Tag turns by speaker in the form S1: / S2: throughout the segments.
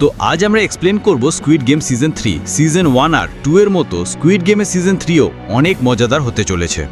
S1: তো আজ আমরা এক্সপ্লেন করব squid game season three season one আর টু এর মতো স্কুইড গেমের সিজন থ্রিও অনেক মজাদার হতে চলেছে।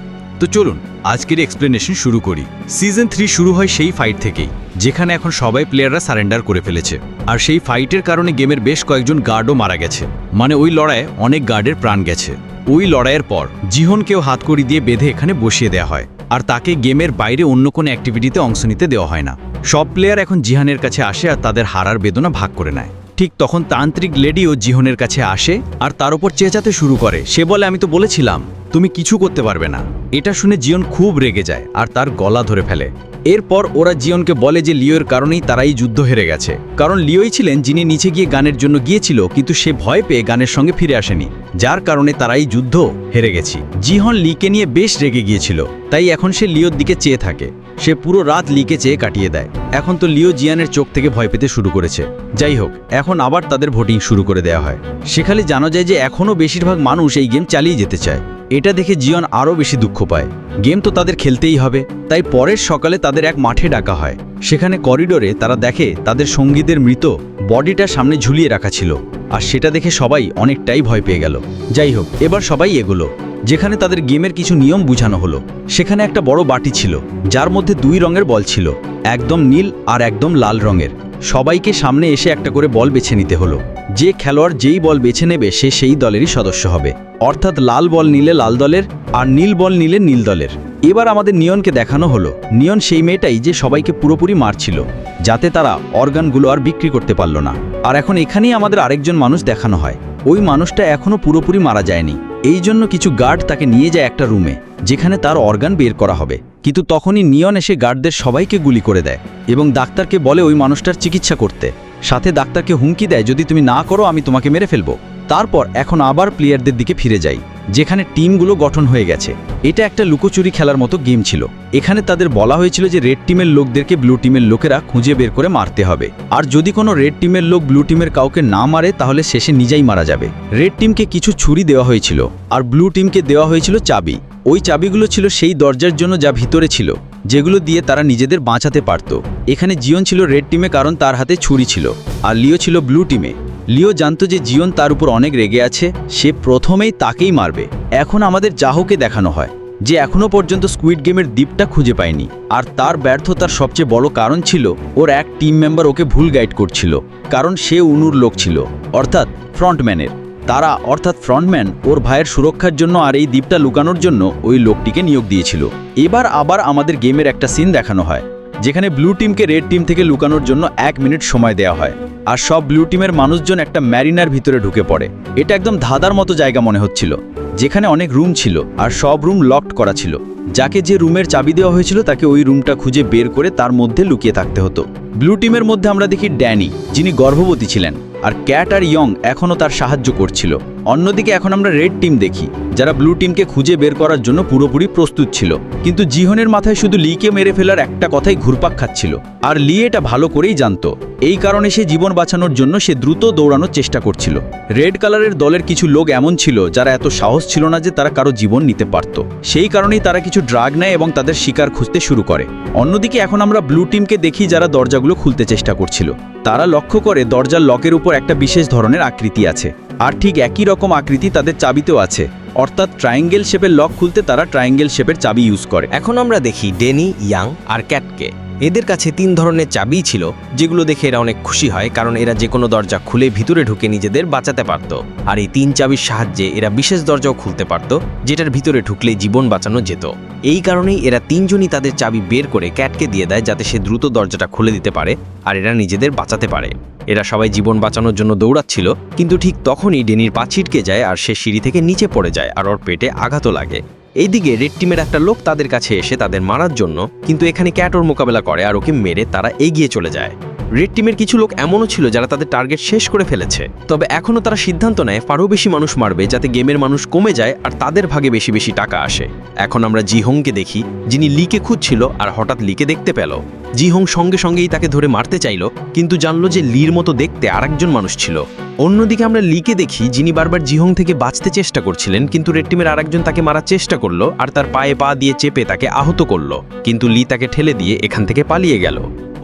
S1: তো চলুন, আজকের এক্সপ্লেনেশন শুরু করি। সিজন থ্রি শুরু হয় সেই ফাইট থেকেই, যেখানে এখন সবাই প্লেয়াররা সারেন্ডার করে ফেলেছে। আর সেই ফাইটের কারণে গেমের বেশ কয়েকজন গার্ডও মারা গেছে। মানে ওই লড়াইয়ে অনেক গার্ডের প্রাণ গেছে। ওই লড়াইয়ের পর, জিহনকেও হাতকড়ি দিয়ে বেঁধে এখানে বসিয়ে দেওয়া হয়। আর তাকে গেমের বাইরে অন্য কোনো অ্যাক্টিভিটিতে অংশ নিতে দেওয়া হয় না। সব প্লেয়ার এখন জিহানের কাছে আসে আর তাদের হারার বেদনা ভাগ করে নেয়। ঠিক তখন তান্ত্রিক লেডিও জিহনের কাছে আসে আর তার উপর চেঁচাতে শুরু করে। সে বলে, আমি তো বলেছিলাম, তুমি কিছু করতে পারবে না। এটা শুনে জিয়ন খুব রেগে যায় আর তার গলা ধরে ফেলে। এরপর ওরা জিয়নকে বলে যে লিওর কারণেই তারাই যুদ্ধ হেরে গেছে। কারণ লিওই ছিলেন যিনি নিচে গিয়ে গানের জন্য গিয়েছিল, কিন্তু সে ভয় পেয়ে গানের সঙ্গে ফিরে আসেনি, যার কারণে তারাই যুদ্ধ হেরে গেছি। জিহন লিকে নিয়ে বেশ রেগে গিয়েছিল, তাই এখন সে লিওর দিকে চেয়ে থাকে। সে পুরো রাত লিকে চেয়ে কাটিয়ে দেয়। এখন তো লিও জিয়ানের চোখ থেকে ভয় পেতে শুরু করেছে। যাই হোক, এখন আবার তাদের ভোটিং শুরু করে দেওয়া হয়। সেখানে জানা যায় যে এখনও বেশিরভাগ মানুষ এই গেম চালিয়ে যেতে চায়। এটা দেখে জিয়ন আরও বেশি দুঃখ পায়। গেম তো তাদের খেলতেই হবে, তাই পরের সকালে তাদের এক মাঠে ডাকা হয়। সেখানে করিডোরে তারা দেখে তাদের সঙ্গীদের মৃত বডিটা সামনে ঝুলিয়ে রাখা ছিল, আর সেটা দেখে সবাই অনেকটাই ভয় পেয়ে গেল। যাই হোক, এবার সবাই এগুলো। যেখানে তাদের গেমের কিছু নিয়ম বুঝানো হলো। সেখানে একটা বড় বাটি ছিল, যার মধ্যে দুই রঙের বল ছিল, একদম নীল আর একদম লাল রঙের। সবাইকে সামনে এসে একটা করে বল বেছে নিতে হলো। যে খেলোয়াড় যেই বল বেছে নেবে, সে সেই দলেরই সদস্য হবে। অর্থাৎ লাল বল নিলে লাল দলের আর নীল বল নিলে নীল দলের। এবার আমাদের নিয়নকে দেখানো হলো। নিয়ন সেই মেয়েটাই যে সবাইকে পুরোপুরি মারছিল, যাতে তারা অর্গানগুলো আর বিক্রি করতে পারল না। আর এখন এখানেই আমাদের আরেকজন মানুষ দেখানো হয়। ওই মানুষটা এখনও পুরোপুরি মারা যায়নি। এই জন্য কিছু গার্ড তাকে নিয়ে যায় একটা রুমে, যেখানে তার অর্গান বের করা হবে। কিন্তু তখনই নিয়ন এসে গার্ডদের সবাইকে গুলি করে দেয় এবং ডাক্তারকে বলে ওই মানুষটার চিকিৎসা করতে। সাথে ডাক্তারকে হুমকি দেয়, যদি তুমি না করো, আমি তোমাকে মেরে ফেলব। তারপর এখন আবার প্লেয়ারদের দিকে ফিরে যাই, যেখানে টিমগুলো গঠন হয়ে গেছে। এটা একটা লুকোচুরি খেলার মতো গেম ছিল। এখানে তাদের বলা হয়েছিল যে রেড টিমের লোকদেরকে ব্লু টিমের লোকেরা খুঁজে বের করে মারতে হবে। আর যদি কোনো রেড টিমের লোক ব্লু টিমের কাউকে না মারে, তাহলে শেষে নিজেই মারা যাবে। রেড টিমকে কিছু ছুরি দেওয়া হয়েছিল, আর ব্লু টিমকে দেওয়া হয়েছিল চাবি। ওই চাবিগুলো ছিল সেই দরজার জন্য যা ভিতরে ছিল, যেগুলো দিয়ে তারা নিজেদের বাঁচাতে পারত। এখানে জিয়ন ছিল রেড টিমে কারণ তার হাতে ছুরি ছিল, আর লিও ছিল ব্লু টিমে। লিও জানতো যে জিয়ন তার উপর অনেক রেগে আছে, সে প্রথমেই তাকেই মারবে। এখন আমাদের জাহোকে দেখানো হয়, যে এখনও পর্যন্ত স্কুইড গেমের দ্বীপটা খুঁজে পায়নি। আর তার ব্যর্থতার সবচেয়ে বড় কারণ ছিল, ওর এক টিম মেম্বার ওকে ভুল গাইড করছিল, কারণ সে উনুর লোক ছিল, অর্থাৎ ফ্রন্টম্যানের তারা, অর্থাৎ ফ্রন্টম্যান ওর ভাইয়ের সুরক্ষার জন্য আর এই দ্বীপটা লুকানোর জন্য ওই লোকটিকে নিয়োগ দিয়েছিল। এবার আবার আমাদের গেমের একটা সিন দেখানো হয়। যেখানে ব্লু টিমকে রেড টিম থেকে লুকানোর জন্য এক মিনিট সময় দেওয়া হয়। আর সব ব্লু টিমের মানুষজন একটা ম্যারিনার ভিতরে ঢুকে পড়ে। এটা একদম ধাঁধার মতো জায়গা মনে হচ্ছিল, যেখানে অনেক রুম ছিল আর সব রুম লকড করা ছিল। যাকে যে রুমের চাবি দেওয়া হয়েছিল তাকে ওই রুমটা খুঁজে বের করে তার মধ্যে লুকিয়ে থাকতে হতো। ব্লু টিমের মধ্যে আমরা দেখি ড্যানি, যিনি গর্ভবতী ছিলেন, আর ক্যাট আর ইয়ং এখনও তার সাহায্য করছিল। অন্যদিকে এখন আমরা রেড টিম দেখি, যারা ব্লু টিমকে খুঁজে বের করার জন্য পুরোপুরি প্রস্তুত ছিল। কিন্তু জিহনের মাথায় শুধু লিকে মেরে ফেলার একটা কথাই ঘুরপাক খাচ্ছিল, আর লি এটা ভালো করেই জানতো। এই কারণে সে জীবন বাঁচানোর জন্য সে দ্রুত দৌড়ানোর চেষ্টা করছিল। রেড কালারের দলের কিছু লোক এমন ছিল, যারা এত সাহস ছিল না যে তারা কারও জীবন নিতে পারত। সেই কারণেই তারা কিছু ড্রাগ নেয় এবং তাদের শিকার খুঁজতে শুরু করে। অন্যদিকে এখন আমরা ব্লু টিমকে দেখি যারা দরজাগুলো খুলতে চেষ্টা করছিল। তারা লক্ষ্য করে দরজার লকের উপর একটা বিশেষ ধরনের আকৃতি আছে। আর ঠিক একই রকম আকৃতি তাদের চাবিতেও আছে। অর্থাৎ ট্রায়াঙ্গেল শেপের লক খুলতে তারা ট্রায়াঙ্গেল শেপের চাবি ইউজ করে।
S2: এখন আমরা দেখি ডেনি, ইয়াং আর ক্যাটকে। এদের কাছে তিন ধরনের চাবিই ছিল, যেগুলো দেখে এরা অনেক খুশি হয় কারণ এরা যে কোনো দরজা খুলে ভিতরে ঢুকে নিজেদের বাঁচাতে পারত। আর এই তিন চাবির সাহায্যে এরা বিশেষ দরজাও খুলতে পারত, যেটার ভিতরে ঢুকলে জীবন বাঁচানো যেত। এই কারণেই এরা তিনজনই তাদের চাবি বের করে ক্যাটকে দিয়ে দেয় যাতে সে দ্রুত দরজাটা খুলে দিতে পারে আর এরা নিজেদের বাঁচাতে পারে। এরা সবাই জীবন বাঁচানোর জন্য দৌড়াচ্ছিল, কিন্তু ঠিক তখনই ডেনির পা ছিটকে যায় আর সে সিঁড়ি থেকে নিচে পড়ে যায় আর ওর পেটে আঘাতও লাগে। এইদিকে রেড টিমের একটা লোক তাদের কাছে এসে তাদের মারার জন্য কিন্তু এখানে ক্যাট ওর মোকাবেলা করে আর ওকে মেরে তারা এগিয়ে চলে যায়। রেড টিমের কিছু লোক এমনও ছিল যারা তাদের টার্গেট শেষ করে ফেলেছে। তবে এখনও তারা সিদ্ধান্ত নেয় আরও বেশি মানুষ মারবে যাতে গেমের মানুষ কমে যায় আর তাদের ভাগে বেশি বেশি টাকা আসে। এখন আমরা জিহংকে দেখি, যিনি লিকে খুঁজছিল আর হঠাৎ লিকে দেখতে পেল। জিহং সঙ্গে সঙ্গেই তাকে ধরে মারতে চাইল, কিন্তু জানলো যে লির মতো দেখতে আরেকজন মানুষ ছিল। অন্যদিকে আমরা লিকে দেখি, যিনি বারবার জিহং থেকে বাঁচতে চেষ্টা করছিলেন, কিন্তু রেড টিমের আরেকজন তাকে মারার চেষ্টা করল আর তার পায়ে পা দিয়ে চেপে তাকে আহত করল। কিন্তু লি তাকে ঠেলে দিয়ে এখান থেকে পালিয়ে গেল।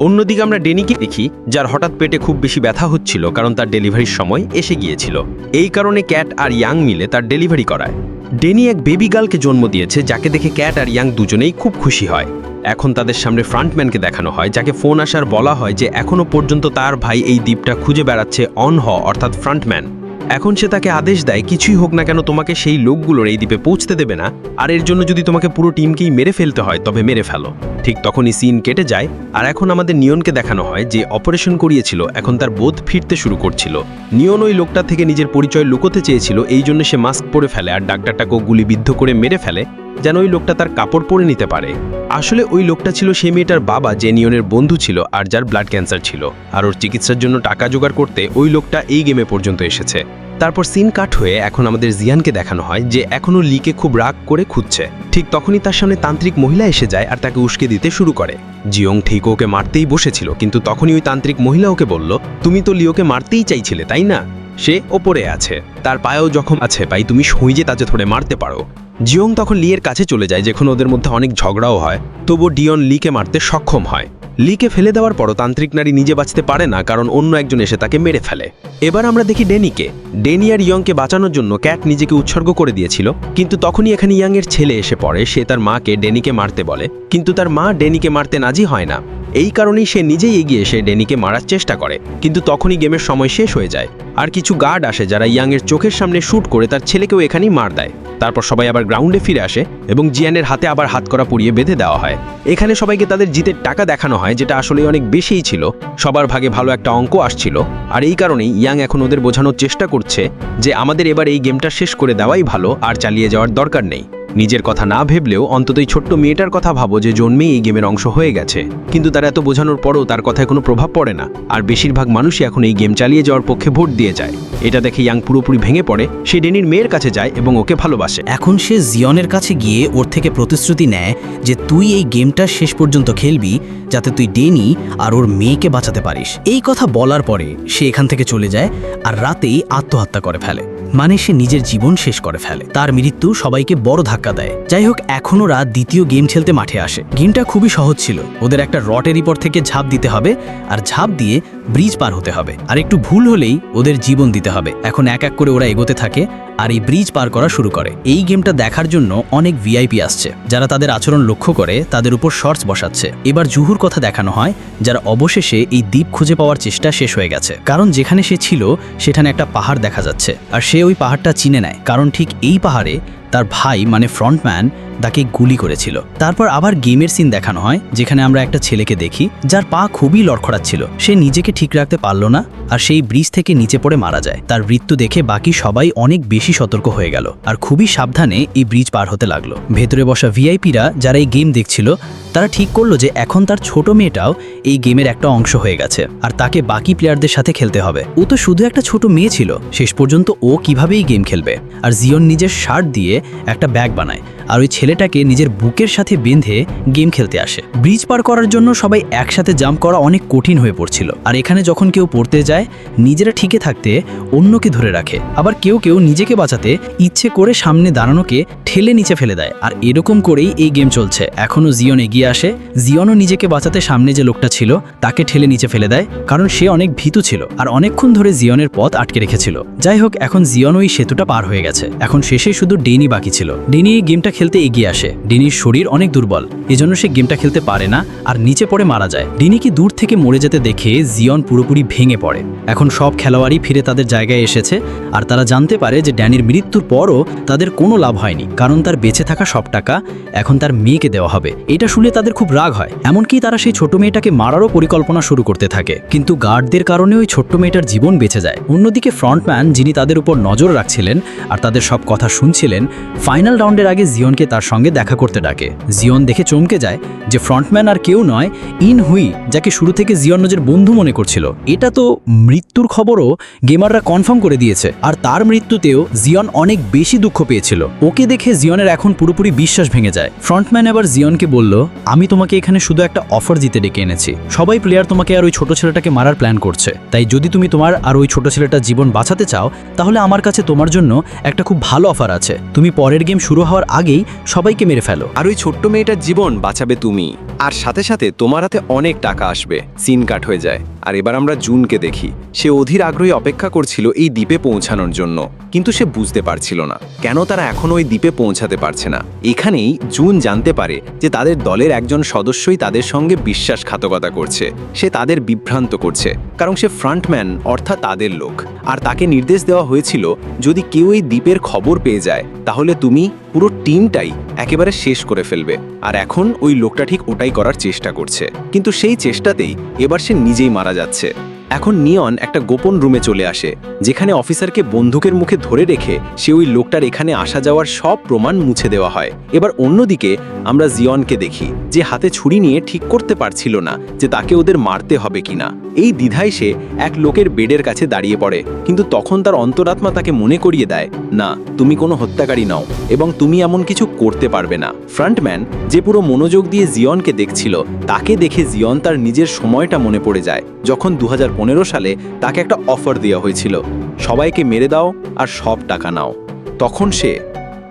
S2: অন্যদিকে আমরা ডেনিকে দেখি, যার হঠাৎ পেটে খুব বেশি ব্যথা হচ্ছিল কারণ তার ডেলিভারির সময় এসে গিয়েছিল। এই কারণে ক্যাট আর ইয়াং মিলে তার ডেলিভারি করায়। ডেনি এক বেবি গার্লকে জন্ম দিয়েছে, যাকে দেখে ক্যাট আর ইয়াং দুজনেই খুব খুশি হয়। এখন তাদের সামনে ফ্রন্টম্যানকে দেখানো হয়, যাকে ফোন আসার বলা হয় যে এখনও পর্যন্ত তার ভাই এই দ্বীপটা খুঁজে বেড়াচ্ছে অন হ অর্থাৎ ফ্রন্টম্যান। এখন সে তাকে আদেশ দেয়, কিছুই হোক না কেন তোমাকে সেই লোকগুলোর এই দ্বীপে পৌঁছতে দেবে না। আর এর জন্য যদি তোমাকে পুরো টিমকেই মেরে ফেলতে হয়, তবে মেরে ফেলো। ঠিক তখনই সিন কেটে যায়, আর এখন আমাদের নিয়নকে দেখানো হয়, যে অপারেশন করিয়েছিল, এখন তার বোধ ফিরতে শুরু করছিল। নিয়ন ওই লোকটা থেকে নিজের পরিচয় লুকোতে চেয়েছিল, এই জন্য সে মাস্ক পরে ফেলে, আর ডাক্তারটাকেও গুলিবিদ্ধ করে মেরে ফেলে। যেন ওই লোকটা তার কাপড় পরে নিতে পারে। আসলে ওই লোকটা ছিল সেই মেয়েটার বাবা যে নিয়নের বন্ধু ছিল আর যার ব্লাড ক্যান্সার ছিল। আর ওর চিকিৎসার জন্য টাকা জোগাড় করতে ওই লোকটা এই গেমে পর্যন্ত এসেছে। তারপর সিন কাট হয়ে এখন আমাদের জিয়ানকে দেখানো হয় যে এখনও লিকে খুব রাগ করে খুঁজছে। ঠিক তখনই তার সামনে তান্ত্রিক মহিলা এসে যায় আর তাকে উস্কে দিতে শুরু করে। জিয়ং ঠিক ওকে মারতেই বসেছিল, কিন্তু তখনই ওই তান্ত্রিক মহিলা ওকে বলল, তুমি তো লিওকে মারতেই চাইছিলে, তাই না? সে ওপরে আছে। তার পায়েও জখম আছে, ভাই, তুমি সইজে তাজে ধরে মারতে পারো। জিয়ং তখন লিয়ের কাছে চলে যায়, যেখানে ওদের মধ্যে অনেক ঝগড়াও হয়। তবু ডিয়ন লিকে মারতে সক্ষম হয়। লিকে ফেলে দেওয়ার পরও তান্ত্রিক নারী নিজে বাঁচতে পারে না, কারণ অন্য একজন এসে তাকে মেরে ফেলে। এবার আমরা দেখি ডেনিকে। ডেনি আর ইয়ংকে বাঁচানোর জন্য ক্যাট নিজেকে উৎসর্গ করে দিয়েছিল, কিন্তু তখনই এখানে ইয়াংয়ের ছেলে এসে পড়ে। সে তার মাকে ডেনিকে মারতে বলে, কিন্তু তার মা ডেনিকে মারতে নাজি হয় না। এই কারণেই সে নিজেই এগিয়ে এসে ডেনিকে মারার চেষ্টা করে। কিন্তু তখনই গেমের সময় শেষ হয়ে যায়। আর কিছু গার্ড আসে যারা ইয়াংয়ের চোখের সামনে শ্যুট করে তার ছেলেকেও এখানেই মার দেয়। তারপর সবাই আবার গ্রাউন্ডে ফিরে আসে এবং জিয়ানের হাতে আবার হাত করা পুড়িয়ে বেঁধে দেওয়া হয়। এখানে সবাইকে তাদের জিতের টাকা দেখানো হয়, যেটা আসলে অনেক বেশিই ছিল। সবার ভাগে ভালো একটা অঙ্ক আসছিল। আর এই কারণেই ইয়াং এখন ওদের বোঝানোর চেষ্টা করছে যে আমাদের এবার এই গেমটা শেষ করে দেওয়াই ভালো, আর চালিয়ে যাওয়ার দরকার নেই। নিজের কথা না ভেবলেও অন্তত এই ছোট্ট মেয়েটার কথা ভাবো যে জন্মেই এই গেমের অংশ হয়ে গেছে। কিন্তু তার এত বোঝানোর পরও তার কথায় কোনো প্রভাব পড়ে না। আর বেশিরভাগ মানুষই এখন এই গেম চালিয়ে যাওয়ার পক্ষে ভোট দিয়ে যায়। এটা দেখে ইয়াং পুরোপুরি ভেঙে পড়ে। সে ডেনির মেয়ের কাছে যায় এবং ওকে ভালোবাসে।
S1: এখন সে জিয়নের কাছে গিয়ে ওর থেকে প্রতিশ্রুতি নেয় যে তুই এই গেমটা শেষ পর্যন্ত খেলবি, যাতে তুই ডেনি আর ওর মেয়েকে বাঁচাতে পারিস। এই কথা বলার পরে সে এখান থেকে চলে যায় আর রাতেই আত্মহত্যা করে ফেলে। মানে সে নিজের জীবন শেষ করে ফেলে। তার মৃত্যু সবাইকে বড় ধাক্কা দেয়। যাই হোক এখন ওরা দ্বিতীয় গেম খেলতে মাঠে আসে। গেমটা খুবই সহজ ছিল। ওদের একটা রটের উপর থেকে ঝাঁপ দিতে হবে আর ঝাঁপ দিয়ে ব্রিজ পার হতে হবে। আর একটু ভুল হলেই ওদের জীবন দিতে হবে। এখন এক এক করে ওরা এগোতে থাকে। আর এই ব্রিজ পার করা শুরু করে। এই গেমটা দেখার জন্য অনেক ভিআইপি আসছে, যারা তাদের আচরণ লক্ষ্য করে, তাদের উপর শর্টস বসাচ্ছে। এবার জুহুর কথা দেখানো হয়, যারা অবশেষে এই দ্বীপ খুঁজে পাওয়ার চেষ্টা শেষ হয়ে গেছে। কারণ যেখানে সে ছিল, সেখানে একটা পাহাড় দেখা যাচ্ছে। আর সে ওই পাহাড়টা চিনে নেয়, কারণ ঠিক এই পাহাড়ে তার ভাই মানে ফ্রন্টম্যান তাকে গুলি করেছিল। তারপর আবার গেমের সিন দেখানো হয়, যেখানে আমরা একটা ছেলেকে দেখি, যার পা খুবই লড়খড়াচ্ছিল। সে নিজেকে ঠিক রাখতে পারল না, আর সেই ব্রিজ থেকে নিচে পড়ে মারা যায়। তার মৃত্যু দেখে বাকি সবাই অনেক বেশি সতর্ক হয়ে গেল, আর খুবই সাবধানে এই ব্রিজ পার হতে লাগল। ভেতরে বসা ভিআইপিরা যারা এই গেম দেখছিল, তারা ঠিক করল যে এখন তার ছোট মেয়েটাও এই গেমের একটা অংশ হয়ে গেছে, আর তাকে বাকি প্লেয়ারদের সাথে খেলতে হবে। ও তো শুধু একটা ছোট মেয়ে ছিল, শেষ পর্যন্ত ও কীভাবে এই গেম খেলবে? আর জিয়ন নিজের শার্ট দিয়ে একটা ব্যাগ বানায়। আর ওই ছেলেটাকে নিজের বুকের সাথে বেঁধে গেম খেলতে আসে। ব্রিজ পার করার জন্য সবাই একসাথে জাম্প করা অনেক কঠিন হয়ে পড়ছিল। আর এখানে যখন কেউ পড়তে যায়, নিজেরা ঠিকে থাকতে অন্যকে ধরে রাখে। আবার কেউ কেউ নিজেকে বাঁচাতে ইচ্ছে করে সামনে দাঁড়ানোকে ঠেলে নিচে ফেলে দেয়। আর এরকম করেই এই গেম চলছে। এখনও জিয়ন এগিয়ে আসে। জিয়নও নিজেকে বাঁচাতে সামনে যে লোকটা ছিল, তাকে ঠেলে নিচে ফেলে দেয়, কারণ সে অনেক ভীতু ছিল আর অনেকক্ষণ ধরে জিয়নের পথ আটকে রেখেছিল। যাই হোক, এখন জিয়ন ওই সেতুটা পার হয়ে গেছে। এখন শেষে শুধু ডেনি বাকি ছিল। ডেনি এই গেমটা খেলতে এগিয়ে আসে। ডিনির শরীর অনেক দুর্বল, এজন্য সে গেমটা খেলতে পারে না আর নিচে পড়ে মারা যায়। ডেনিকে দূর থেকে মরে যেতে দেখে জিয়ন পুরোপুরি ভেঙে পড়ে। এখন সব খেলোয়াড়ই ফিরে তাদের জায়গায় এসেছে আর তারা জানতে পারে যে ড্যানির মৃত্যুর পরও তাদের কোনো লাভ হয়নি, কারণ তার বেঁচে থাকা সব টাকা এখন তার মেয়েকে দেওয়া হবে। এটা শুনে তাদের খুব রাগ হয়, এমনকি তারা সেই ছোট মেয়েটাকে মারারও পরিকল্পনা শুরু করতে থাকে। কিন্তু গার্ডদের কারণে ওই ছোট্ট মেয়েটার জীবন বেঁচে যায়। অন্যদিকে ফ্রন্টম্যান যিনি তাদের উপর নজর রাখছিলেন আর তাদের সব কথা শুনছিলেন, ফাইনাল রাউন্ডের আগে জিয়নকে তার সঙ্গে দেখা করতে ডাকে। জিয়ন দেখে চমকে যায় যে ফ্রন্টম্যান আর কেউ নয়, ইন হুই, যাকে শুরু থেকে জিয়ন নিজের বন্ধু মনে করছিল। এটা তো মৃত্যুর খবরও গেমাররা কনফার্ম করে দিয়েছে। আর তার মৃত্যুতেও জিয়ন অনেক বেশি দুঃখ পেয়েছিল। ওকে দেখে জিয়নের এখন পুরোপুরি বিশ্বাস ভেঙে যায়। ফ্রন্টম্যান এবার জিয়নকে বলল, আমি তোমাকে এখানে শুধু একটা অফার জিতে ডেকে এনেছি। সবাই প্লেয়ার তোমাকে আর ওই ছোট ছেলেটাকে মারার প্ল্যান করছে। তাই যদি তুমি তোমার আর ওই ছোট ছেলেটার জীবন বাঁচাতে চাও, তাহলে আমার কাছে তোমার জন্য একটা খুব ভালো অফার আছে। তুমি পরের গেম শুরু হওয়ার আগে
S3: আগেই সবাইকে মেরে ফেলো।
S1: আর ওই ছোট্ট মেয়েটার জীবন বাঁচাবে তুমি। আর সাথে সাথে তোমার হাতে অনেক টাকা আসবে। সিন কাট হয়ে যায়। আর এবার আমরা জুনকে দেখি। সে অধীর আগ্রহী অপেক্ষা করছিল এই দ্বীপে পৌঁছানোর জন্য, কিন্তু সে বুঝতে পারছিল না। কেন তারা এখনও ওই দ্বীপে পৌঁছাতে পারছে না? এখানেই জুন জানতে পারে যে তাদের দলের একজন সদস্যই তাদের সঙ্গে বিশ্বাসঘাতকতা করছে। সে তাদের বিভ্রান্ত করছে, কারণ সে ফ্রন্টম্যান, অর্থাৎ তাদের লোক। আর তাকে নির্দেশ দেওয়া হয়েছিল, যদি কেউ এই দ্বীপের খবর পেয়ে যায়, তাহলে তুমি পুরো টিমটাই একেবারে শেষ করে ফেলবে। আর এখন ওই লোকটা ঠিক ওটাই করার চেষ্টা করছে। কিন্তু সেই চেষ্টাতেই এবার সে নিজেই মারা যাচ্ছে। এখন নিয়ন একটা গোপন রুমে চলে আসে, যেখানে অফিসারকে বন্দুকের মুখে ধরে রেখে সে ওই লোকটার এখানে আসা যাওয়ার সব প্রমাণ মুছে দেওয়া হয়। এবার অন্যদিকে আমরা জিয়নকে দেখি, যে হাতে ছুরি নিয়ে ঠিক করতে পারছিল না যে তাকে ওদের মারতে হবে কিনা। এই দ্বিধায় সে এক লোকের বেডের কাছে দাঁড়িয়ে পড়ে, কিন্তু তখন তার অন্তরাত্মা তাকে মনে করিয়ে দেয়, না, তুমি কোনো হত্যাকারী নও এবং তুমি এমন কিছু করতে পারবে না। ফ্রন্টম্যান যে পুরো মনোযোগ দিয়ে জিয়নকে দেখছিল, তাকে দেখে জিয়ন তার নিজের সময়টা মনে পড়ে যায়, যখন দু হাজার সালে তাকে একটা অফার দেওয়া হয়েছিল। সবাইকে মেরে দাও আর সব টাকা নাও। তখন সে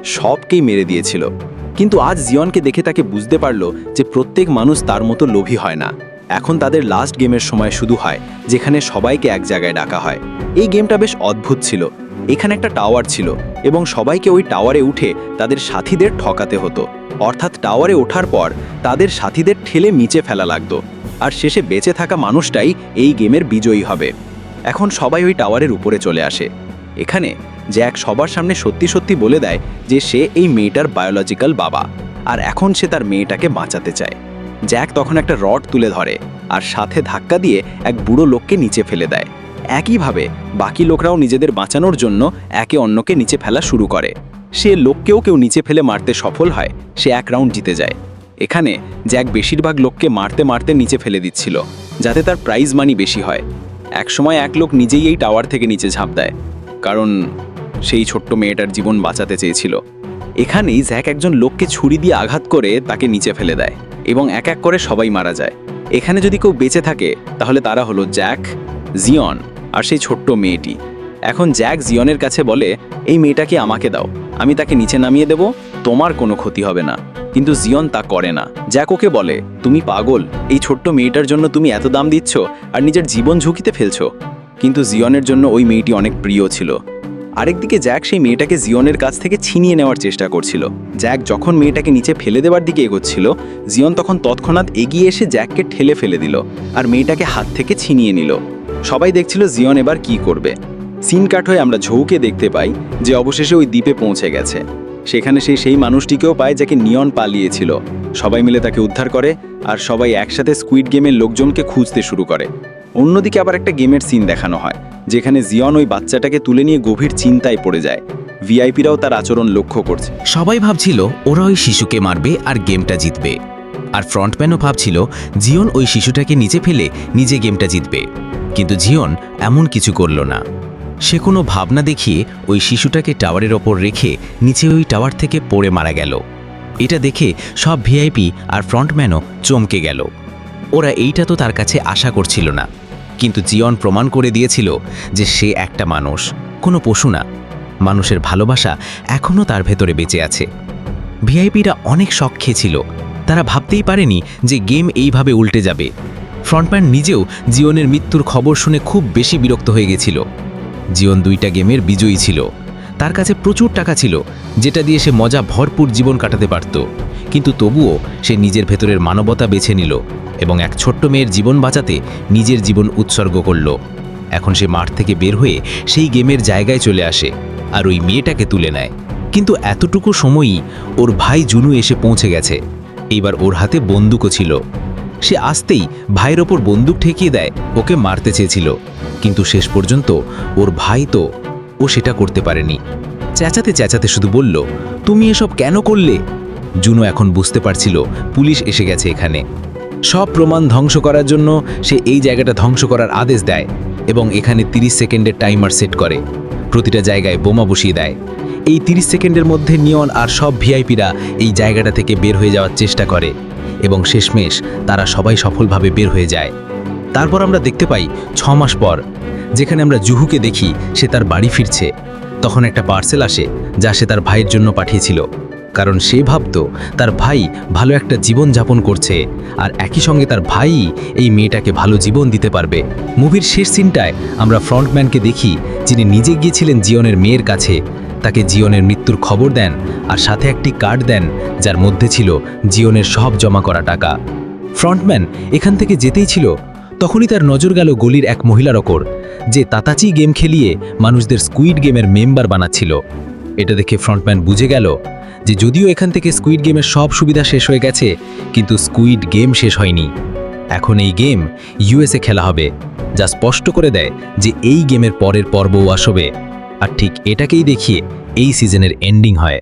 S1: সবকেই মেরে দিয়েছিল। কিন্তু আজ জিয়নকে দেখে তাকে বুঝতে পারল যে প্রত্যেক মানুষ তার মতো লোভী হয় না। এখন তাদের লাস্ট গেমের সময় শুধু হয়, যেখানে সবাইকে এক জায়গায় ডাকা হয়। এই গেমটা বেশ অদ্ভুত ছিল। এখানে একটা টাওয়ার ছিল এবং সবাইকে ওই টাওয়ারে উঠে তাদের সাথীদের ঠকাতে হতো। অর্থাৎ টাওয়ারে ওঠার পর তাদের সাথীদের ঠেলে নিচে ফেলা লাগতো। আর শেষে বেঁচে থাকা মানুষটাই এই গেমের বিজয়ী হবে। এখন সবাই ওই টাওয়ারের উপরে চলে আসে। এখানে জ্যাক সবার সামনে সত্যি সত্যি বলে দেয় যে সে এই মেয়েটার বায়োলজিক্যাল বাবা, আর এখন সে তার মেয়েটাকে বাঁচাতে চায়। জ্যাক তখন একটা রড তুলে ধরে আর সাথে ধাক্কা দিয়ে এক বুড়ো লোককে নিচে ফেলে দেয়। একইভাবে বাকি লোকরাও নিজেদের বাঁচানোর জন্য একে অন্যকে নিচে ফেলা শুরু করে। সে লোককেও কেউ নিচে ফেলে মারতে সফল হয়, সে এক রাউন্ড জিতে যায়। এখানে জ্যাক বেশিরভাগ লোককে মারতে মারতে নিচে ফেলে দিচ্ছিল, যাতে তার প্রাইজ মানি বেশি হয়। একসময় এক লোক নিজেই এই টাওয়ার থেকে নিচে ঝাঁপ দেয়, কারণ সেই ছোট্ট মেয়েটার জীবন বাঁচাতে চেয়েছিল। এখানেই জ্যাক একজন লোককে ছুরি দিয়ে আঘাত করে তাকে নিচে ফেলে দেয় এবং এক এক করে সবাই মারা যায়। এখানে যদি কেউ বেঁচে থাকে, তাহলে তারা হলো জ্যাক, জিয়ন আর সেই ছোট্ট মেয়েটি। এখন জ্যাক জিয়নের কাছে বলে, এই মেয়েটাকে আমাকে দাও, আমি তাকে নিচে নামিয়ে দেব, তোমার কোনো ক্ষতি হবে না। কিন্তু জিয়ন তা করে না। জ্যাক ওকে বলে, তুমি পাগল, এই ছোট্ট মেয়েটার জন্য তুমি এত দাম দিচ্ছ আর নিজের জীবন ঝুঁকিতে ফেলছো। কিন্তু জিয়নের জন্য ওই মেয়েটি অনেক প্রিয় ছিল। আরেকদিকে জ্যাক সেই মেয়েটাকে জিয়নের কাছ থেকে ছিনিয়ে নেওয়ার চেষ্টা করছিল। জ্যাক যখন মেয়েটাকে নিচে ফেলে দেওয়ার দিকে এগোচ্ছিল, জিয়ন তখন তৎক্ষণাৎ এগিয়ে এসে জ্যাককে ঠেলে ফেলে দিল আর মেয়েটাকে হাত থেকে ছিনিয়ে নিল। সবাই দেখছিল জিয়ন এবার কি করবে। সিন কাট হয়ে আমরা ঝৌকে দেখতে পাই যে অবশেষে ওই দ্বীপে পৌঁছে গেছে। সেখানে সেই সেই মানুষটিকেও পায় যাকে নিয়ন পালিয়েছিল। সবাই মিলে তাকে উদ্ধার করে আর সবাই একসাথে স্কুইড গেমের লোকজনকে খুঁজতে শুরু করে। অন্যদিকে আবার একটা গেমের সিন দেখানো হয়, যেখানে জিয়ন ওই বাচ্চাটাকে তুলে নিয়ে গভীর চিন্তায় পড়ে যায়। ভিআইপিরাও তার আচরণ লক্ষ্য করছে।
S4: সবাই ভাবছিল, ওরা ওই শিশুকে মারবে আর গেমটা জিতবে। আর ফ্রন্টম্যানও ভাবছিল জিওন ওই শিশুটাকে নিচে ফেলে নিজে গেমটা জিতবে। কিন্তু জিওন এমন কিছু করল না। সে কোনো ভাবনা দেখিয়ে ওই শিশুটাকে টাওয়ারের ওপর রেখে নিচে ওই টাওয়ার থেকে পড়ে মারা গেল। এটা দেখে সব ভিআইপি আর ফ্রন্টম্যানও চমকে গেল। ওরা এইটা তো তার কাছে আশা করছিল না। কিন্তু জিয়ন প্রমাণ করে দিয়েছিল যে সে একটা মানুষ, কোনো পশু না। মানুষের ভালোবাসা এখনও তার ভেতরে বেঁচে আছে। ভিআইপিরা অনেক শখ খেয়েছিল। তারা ভাবতেই পারেনি যে গেম এইভাবে উল্টে যাবে। ফ্রন্টম্যান নিজেও জিওনের মৃত্যুর খবর শুনে খুব বেশি বিরক্ত হয়ে গেছিল। জিওন দুইটা গেমের বিজয়ী ছিল। তার কাছে প্রচুর টাকা ছিল, যেটা দিয়ে সে মজা ভরপুর জীবন কাটাতে পারত। কিন্তু তবুও সে নিজের ভেতরের মানবতা বেছে নিল এবং এক ছোট্ট মেয়ের জীবন বাঁচাতে নিজের জীবন উৎসর্গ করল। এখন সে মাঠ থেকে বের হয়ে সেই গেমের জায়গায় চলে আসে আর ওই মেয়েটাকে তুলে নেয়। কিন্তু এতটুকু সময়ই ওর ভাই জুনু এসে পৌঁছে গেছে। এইবার ওর হাতে বন্দুকও ছিল। সে আসতেই ভাইয়ের ওপর বন্দুক ঠেকিয়ে দেয়, ওকে মারতে চেয়েছিল। কিন্তু শেষ পর্যন্ত ওর ভাই তো ও সেটা করতে পারেনি। চেঁচাতে চেঁচাতে শুধু বলল, তুমি এসব কেন করলে? জুনো এখন বুঝতে পারছিল পুলিশ এসে গেছে এখানে। সব প্রমাণ ধ্বংস করার জন্য সে এই জায়গাটা ধ্বংস করার আদেশ দেয় এবং এখানে 30 সেকেন্ডের টাইমার সেট করে। প্রতিটা জায়গায় বোমা বসিয়ে দেয়। এই 30 সেকেন্ডের মধ্যে নিয়ন আর সব ভিআইপিরা এই জায়গাটা থেকে বের হয়ে যাওয়ার চেষ্টা করে এবং শেষমেশ তারা সবাই সফলভাবে বের হয়ে যায়। তারপর আমরা দেখতে পাই ছ মাস পর, যেখানে আমরা জুহুকে দেখি সে তার বাড়ি ফিরছে। তখন একটা পার্সেল আসে যা সে তার ভাইয়ের জন্য পাঠিয়েছিল। কারণ সে ভাবত তার ভাই ভালো একটা জীবন যাপন করছে আর একই সঙ্গে তার ভাই এই মেয়েটাকে ভালো জীবন দিতে পারবে। মুভির শেষ সিনটায় আমরা ফ্রন্টম্যানকে দেখি যিনি নিজে গিয়েছিলেন জিওনের মেয়ের কাছে। তাকে জিওনের মৃত্যুর খবর দেন আর সাথে একটি কার্ড দেন যার মধ্যে ছিল জিওনের সব জমা করা টাকা। ফ্রন্টম্যান এখান থেকে যেতেই ছিল তখনই তার নজর গেল গলির এক মহিলার ওপর, যে তাতাচি গেম খেলিয়ে মানুষদের স্কুইড গেমের মেম্বার বানাচ্ছিল। এটা দেখে ফ্রন্টম্যান বুঝে গেল যে যদিও এখান থেকে স্কুইড গেমের সব সুবিধা শেষ হয়ে গেছে, কিন্তু স্কুইড গেম শেষ হয়নি। এখন এই গেম ইউএসএ খেলা হবে, যা স্পষ্ট করে দেয় যে এই গেমের পরের পর্বও আসবে। আর ঠিক এটাকেই দেখিয়ে এই সিজনের এন্ডিং হয়।